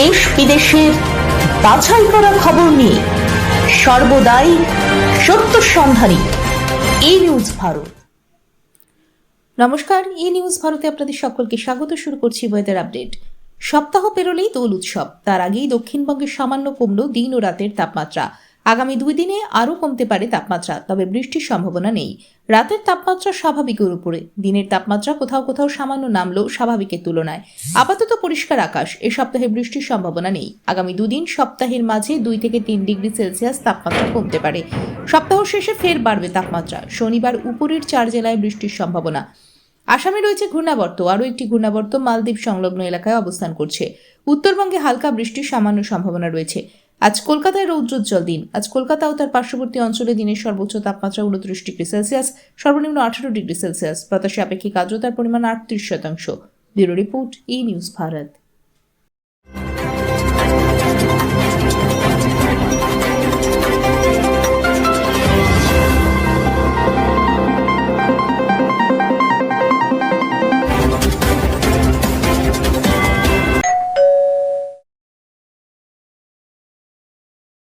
দেশ বিদেশের বাছাই করা খবর নিয়ে সর্বদাই সত্য সন্ধানী এই নিউজ ভারত। নমস্কার ই নিউজ ভারতে আপনাদের সকলকে স্বাগত, শুরু করছি ওয়েদার আপডেট সপ্তাহ পেরোলেই দোল উৎসব, তার আগেই দক্ষিণবঙ্গে সামান্য কমল দিন ও রাতের তাপমাত্রা। আগামী দুই দিনে আরও কমতে পারে তাপমাত্রা, তবে বৃষ্টির সম্ভাবনা নেই। রাতের তাপমাত্রা স্বাভাবিকের উপরে, দিনের তাপমাত্রা কোথাও কোথাও সামান্য নামলেও স্বাভাবিকের তুলনায়। আপাতত পরিষ্কার আকাশ, এ সপ্তাহে বৃষ্টির সম্ভাবনা নেই। আগামী দুদিন সপ্তাহের মাঝে দুই থেকে তিন ডিগ্রি সেলসিয়াস তাপমাত্রা কমতে পারে। সপ্তাহ শেষে ফের বাড়বে তাপমাত্রা। শনিবার উপরের চার জেলায় বৃষ্টির সম্ভাবনা। আসামে রয়েছে ঘূর্ণাবর্ত। আরও একটি ঘূর্ণাবর্ত মালদ্বীপ সংলগ্ন এলাকায় অবস্থান করছে। উত্তরবঙ্গে হালকা বৃষ্টির সামান্য সম্ভাবনা রয়েছে। আজ কলকাতায় রৌদ্রোজ্জ্বল দিন। আজ কলকাতা ও তার পার্শ্ববর্তী অঞ্চলে দিনের সর্বোচ্চ তাপমাত্রা উনত্রিশ ডিগ্রি সেলসিয়াস, সর্বনিম্ন আঠারো ডিগ্রি সেলসিয়াস। বাতাসে আপেক্ষিক আর্দ্রতার পরিমাণ আটত্রিশ শতাংশ। Bureau report E news Bharat.